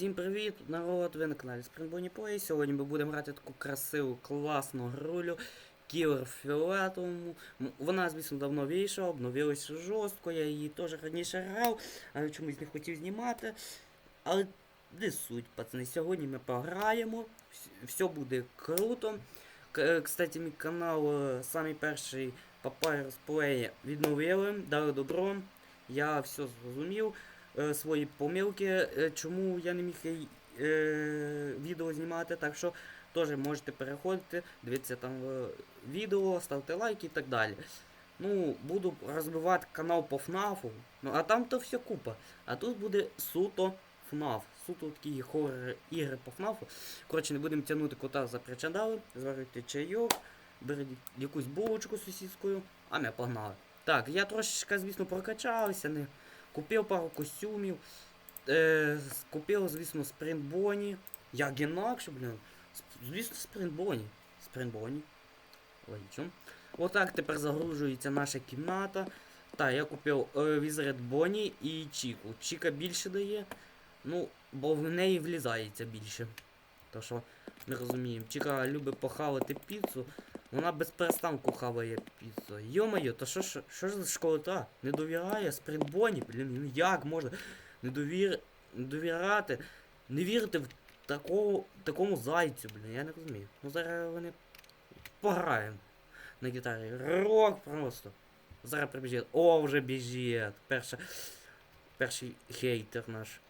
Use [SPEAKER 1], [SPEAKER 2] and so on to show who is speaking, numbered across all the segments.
[SPEAKER 1] Всім привіт, народ! Ви на каналі Springбonnie Play. Сьогодні ми будемо грати таку красиву, класну грулю Кілер Фіолетовому. Вона, звісно, давно вийшла, обновилася жорстко, я її теж раніше грав, але чомусь не хотів знімати. Але не суть, пацани. Сьогодні ми пограємо, все буде круто. Е, Кстати, мій канал, е, самий перший Papyrus Play відновили, дали добро. Я все зрозумів е, свої помилки, е, чому я не міг е, відео знімати. Так що теж можете переходити, дивитися там е, відео, ставте лайки і так далі. Ну, буду розвивати канал по ФНАФу. Ну, а там то все купа. А тут буде суто ФНАФ. Суто такі хоррор ігри по ФНАФу. Коротше, не будемо тягнути кота за причандали, зварити чайок, беріть якусь булочку сусідською, а ми погнали. Так, я трошечки, звісно, прокачався, не Купив пару костюмів. Е, купив, звісно, спринтбоні. Як інакше, блін. Звісно, спринтбоні. Спринтбоні. Ой. Отак тепер загружується наша кімната. Так, я купив е, Візред Боні і Чіку. Чіка більше дає. Ну, бо в неї влізається більше. То що не розуміємо. Чіка любить похавати піцу. Вона без перестанку хаває піцу. Йо-моє, то що ж що ж за школота? Не довіряє спринтбоні, блін, ну як можна не, довір... не довіряти, не вірити в такого, такому зайцю, блін, я не розумію. Ну зараз вони пограємо на гітарі. Рок просто. Зараз прибіжить. О, вже біжить. Перша... Перший хейтер наш.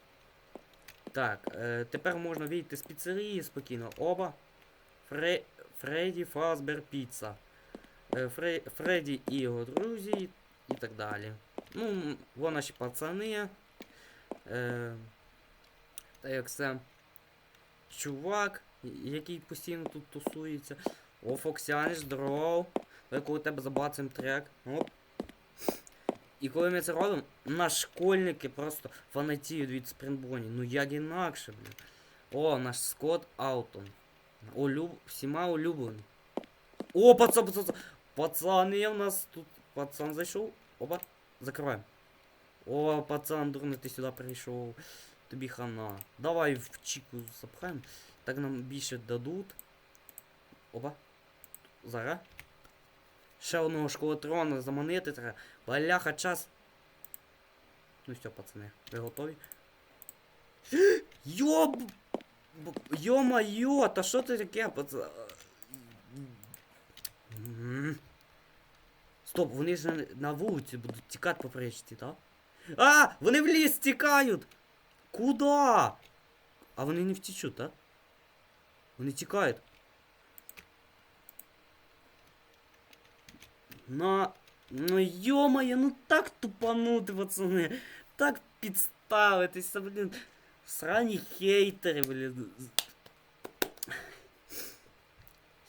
[SPEAKER 1] Так, е, тепер можна вийти з піцерії спокійно. Оба. Фре... Фредді Фазбер Піца. Е, Фре... Фредді і його друзі і так далі. Ну, вон наші пацани. Е... Та як це. Чувак, який постійно тут тусується. О, Фоксяніш, здоров. Давай коли тебе забацаємо трек. Оп. І коли ми це робимо, наші школьники просто фанатіють від спринтбоні. Ну як інакше, блін. О, наш Скотт Аутон. Улюб... Всіма улюблений. О, пацан, пацан, пацан. Пацани, у нас тут пацан зайшов. Опа, закриваємо. О, пацан, дурно, ти сюди прийшов. Тобі хана. Давай в чіку запхаємо. Так нам більше дадуть. Опа. Зараз. Ще одного школотрона заманити треба. Баляха, час. Ну все, пацани, ви готові? Йоб! Б- Йо-майо, та що ти таке, пацан? М. Стоп, вони ж на, на вулиці будуть тікати по причті, так? А! Вони в ліс тікають! Куда? А вони не втічуть, так? Вони тікають. На. Ну йомає, ну так тупанути, пацани. Так підставитися, блін. Срані хейтери, блін.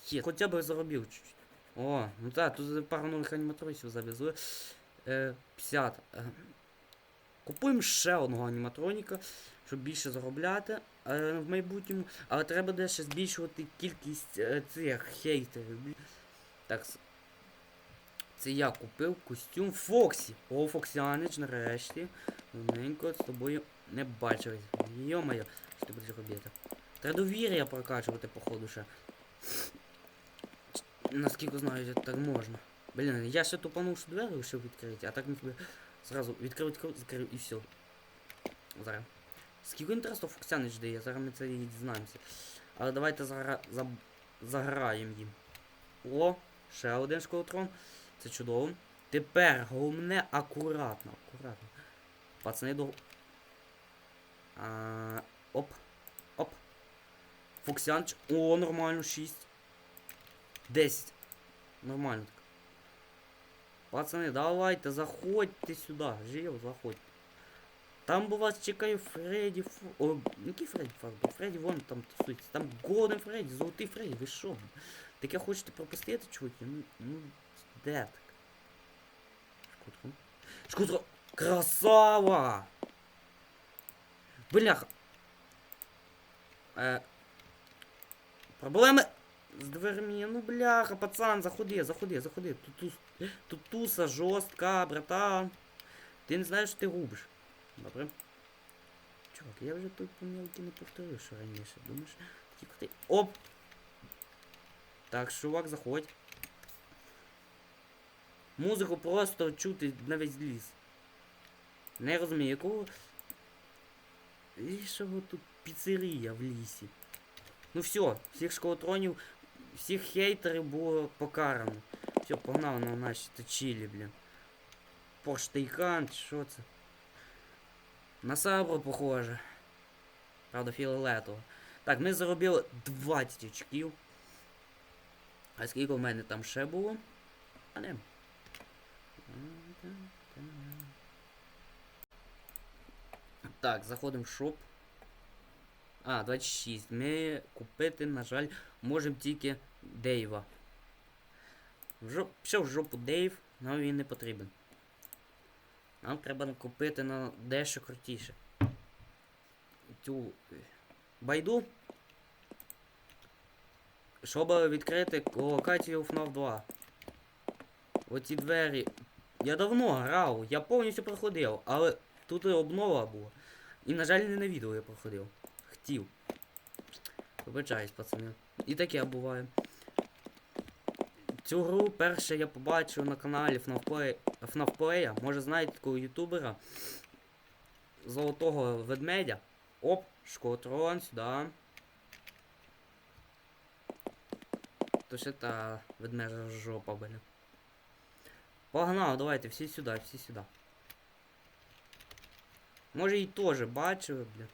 [SPEAKER 1] Хе, хоча б заробив чуть-чуть. О, ну так, тут пару нових аніматросів завезли. Е, 50. Е, купуємо ще одного аніматроніка, щоб більше заробляти е, в майбутньому. Але треба буде ще збільшувати кількість е, цих хейтерів. Так. Це я купив костюм Фоксі. О, Фоксіанич, нарешті. Давненько з тобою не бачились. Йо-моє, що ти будеш робити? Треба довір'я прокачувати, походу, ще. Наскільки знаю, так можна. Блін, я ще тупанув, що двері вирішив відкрити, а так міг би зразу відкрив, відкрив, закрив і все. Зараз. Скільки інтересу Фоксянич дає, зараз ми це і дізнаємося. Але давайте зара... за... заграємо їм. О, ще один школотрон. Це чудово. Тепер головне акуратно, акуратно. Пацани до. А, оп. Оп. Фоксянч. О, нормально, 6. 10. Нормально так. Пацани, давайте, заходьте сюди. Живо, заходьте. Там бо вас чекає Фредді Фу... О, який Фредді Фазбер? Фредді вон там тусується. Там Голден Фредді, золотий Фредді, ви що? Таке хочете пропустити, чуваки? Ну, ну, де так? Шкутро. Шкутро! Красава! Бляха! Е... Проблеми з дверми. Ну бляха, пацан, заходи, заходи, заходи. Тут. Тут туса жорстка, братан. Ти не знаєш, що ти губиш. Добре. чувак, я вже тут помилки не повторю, що раніше. Думаєш, тільки ти. Оп! Так, чувак, заходь. Музику просто чути на весь ліс. Не розумію, якого. І що ви тут піцерія в лісі. Ну все, всіх школотронів, всіх хейтерів було покарано. Все, погнали на наші точилі, блін. Поштейкан, чи що це? На сабру похоже. Правда, фіолетово. Так, ми заробили 20 очків. А скільки в мене там ще було? А не. Так, заходимо в шоп. А, 26. Ми купити, на жаль, можемо тільки Дейва. В жоп... Пішов в жопу Дейв, нам він не потрібен. Нам треба купити на дещо крутіше. Е, байду. Щоб відкрити локацію FNAF 2. Оці двері. Я давно грав, я повністю проходив, але тут і обнова була. І, на жаль, не на відео я проходив. Хотів. Вибачаюсь, пацани. І таке буває. Цю гру перше я побачив на каналі FNAF Play, Може знаєте такого ютубера. Золотого ведмедя. Оп, шкотрон сюди. То ще та ведмежа жопа, блін. Погнали, давайте, всі сюди, всі сюди. Може і теж бачили, блін.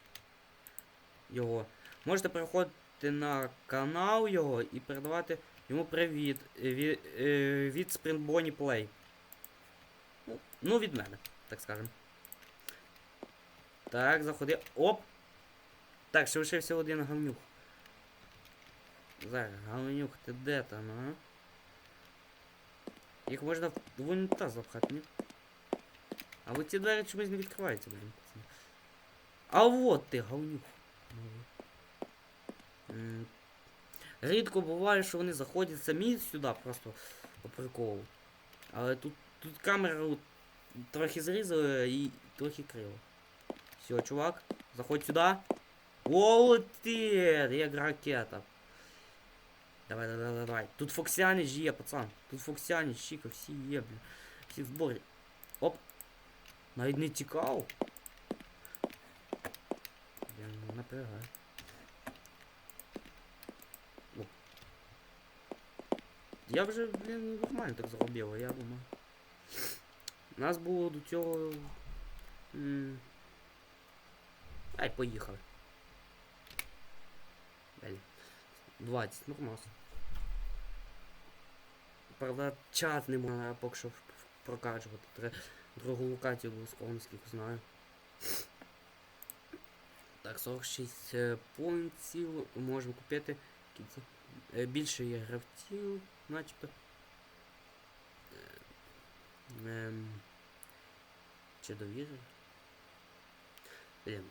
[SPEAKER 1] Його. Можете переходити на канал його і передавати йому привіт е, від, е, від Sprint Bonnie Play. Ну, Ну, від мене, так скажем. Так, заходи. Оп! Так, ще лишився один гавнюк. Зараз, гавнюк, ти де там, а? Їх можна в унітаз запхати, ні? А от ці двері чомусь не відкриваються, блін. пацани. А вот ти, говнюк. М, Рідко буває, що вони заходять самі сюди просто по приколу. Але тут, тут камеру трохи зрізали і трохи криво. Все, чувак, заходь сюди. О, ти, як ракета. Давай, давай, давай, давай. Тут Фоксяніч є, пацан. Тут Фоксяніч, Чіка, всі є, блін. Всі в зборі. Оп. Навіть не тікав. Блін, ну напрягає. О. Я вже, блін, нормально так зробив, я думаю. Нас було до цього. Ай, поїхали. Блін. 20, нормас. Правда, час не можна поки що прокачувати. Треба другу локацію обов'язково, наскільки знаю. Так, 46 е, пунктів можемо купити. Е, Більше є гравців, начебто. Е, ем, Чи довіри? Блін.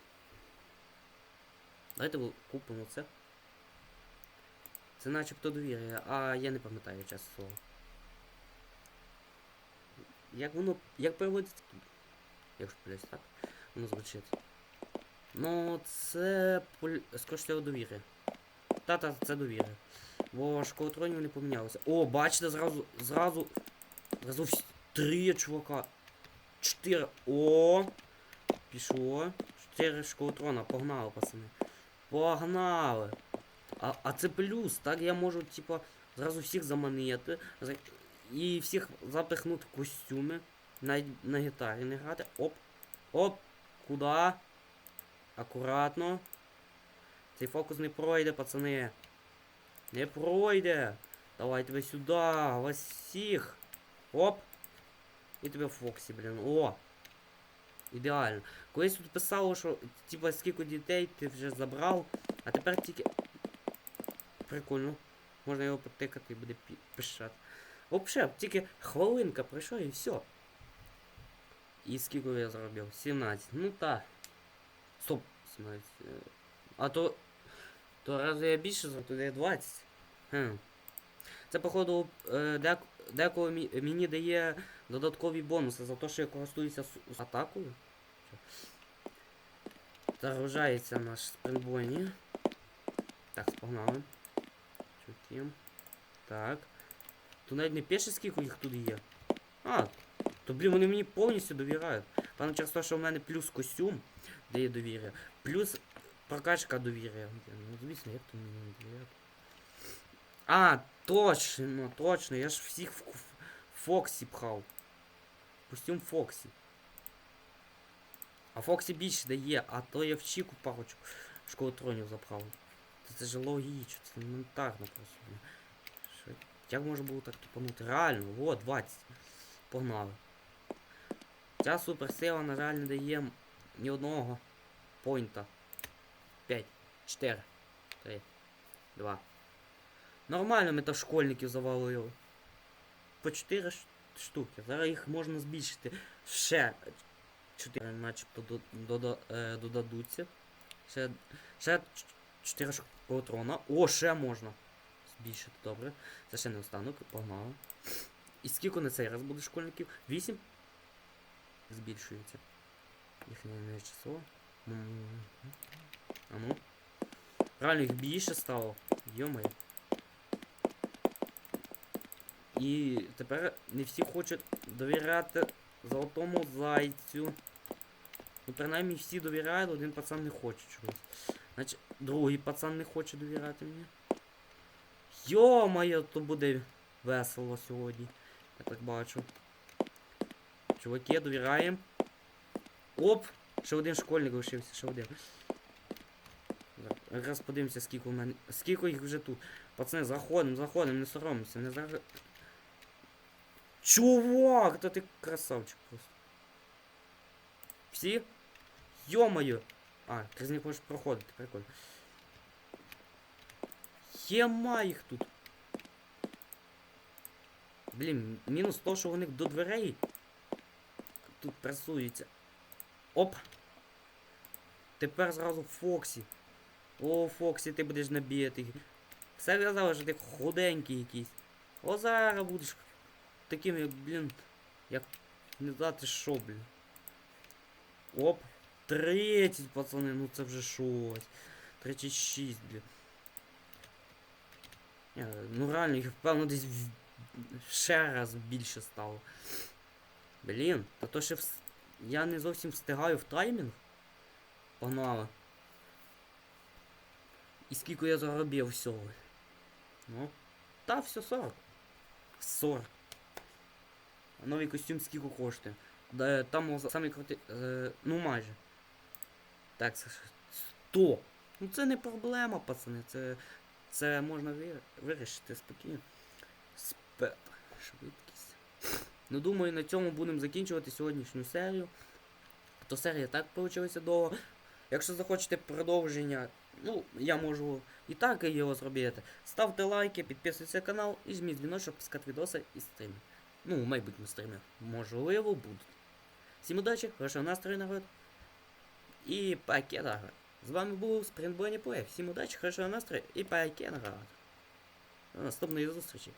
[SPEAKER 1] Давайте купимо це. Це начебто довір'я, а я не пам'ятаю чесно слово. Як воно. Як переводиться? Якщо плюс так, воно звучить. Ну, це поль... скоріше довір'я. Та-та, це довір'я. Бо школотронів не помінялося. О, бачите, зразу, зразу. Зразу три чувака. Чотири. О! Пішло. Чотири школотрона, погнали, пацани. Погнали! А, а це плюс, так я можу, типа, зразу всіх заманити і всіх запихнути в костюми, навіть на гітарі не грати. Оп, оп, куди? Акуратно. Цей фокус не пройде, пацани. Не пройде. Давай тебе сюди, вас всіх. Оп. І тебе Фоксі, блін. О! Ідеально. Колись тут писало, що типа скільки дітей ти вже забрав, а тепер тільки. Прикольно. Можна його потикати і буде пі- пишати. Взагалі, тільки хвилинка пройшла і все. І скільки я заробив? 17. Ну так. Стоп, 17. е, А то. То разве я більше? То я 20. Хм. Це, походу, е, дек, деколи мені дає додаткові бонуси за те, що я користуюся з атакою. Загружається наш спринтбойні. Так, спогнали. Чутім. Так. Тут навіть не пише, скільки їх тут є. А, то блін, вони мені повністю довіряють. Певно, через те, що в мене плюс костюм, де є довір'я, плюс прокачка довір'я. Ну, звісно, як то мені не довіряти. А, точно, точно, я ж всіх в Фоксі пхав. Костюм Фоксі. А Фоксі більше дає, а то я в Чіку парочку школотронів запхав. Та Це ж логічно, це елементарно просто. як можна було так тупанути? Реально, вот, 20. Погнали. Ця суперсила, на жаль, не дає ні одного поінта. 5, 4, 3, 2. Нормально ми то школьників завалили. По 4 штуки. Зараз їх можна збільшити ще 4 начебто е, додадуться. Ще, ще 4 школотрона. О, ще можна збільшити, добре. Це ще не останок, погнали. І скільки на цей раз буде школьників? 8? Збільшується. Їхнє число. А ну. Реально їх більше стало. Йомає. І тепер не всі хочуть довіряти золотому зайцю. Ну, принаймні всі довіряють, один пацан не хоче чогось. Значить, другий пацан не хоче довіряти мені. Йо-моє, то буде весело сьогодні. Я так бачу. Чуваки, довіряємо. Оп! Ще один школьник лишився, ще один. Так, Якраз подивимося, скільки у мене. Скільки їх вже тут. Пацани, заходимо, заходимо, не соромся, не зараз. Чувак, та ти красавчик просто. Всі? Йо-моє! А, ти з них можеш проходити, прикольно. Єма їх тут. Блін, мінус то, що вони до дверей тут пресуються. Оп! Тепер зразу Фоксі. О, Фоксі, ти будеш набігати. Все казали, що ти худенький якийсь. О, зараз будеш таким, як, блін, як не знати що, блін. Оп. 30, пацани, ну це вже щось. 36, блін. Ні, Ну реально, їх певно десь ще раз більше стало. Блін, та то ще вс... я не зовсім встигаю в таймінг. Погнали. І скільки я заробив всього. Ну. Та все 40. 40. А новий костюм скільки коштує? Да, там самий крутий. Е, ну майже. Так, це 100. Ну це не проблема, пацани. Це. Це можна вир... вирішити спокійно. Спет. Швидкість. Ну думаю, на цьому будемо закінчувати сьогоднішню серію. То серія так вийшла довго. Якщо захочете продовження, ну, я можу і так його зробити. Ставте лайки, підписуйтесь на канал і жміть дзвіночок, щоб пускати відоси і стріми. Ну, майбутні стріми. Можливо, будуть. Всім удачі, хорошого настрою, народ. І пакет народ. З вами був Спринтбойні Плей. Всім удачі, хорошого настрою і пакет народ. До наступної зустрічі.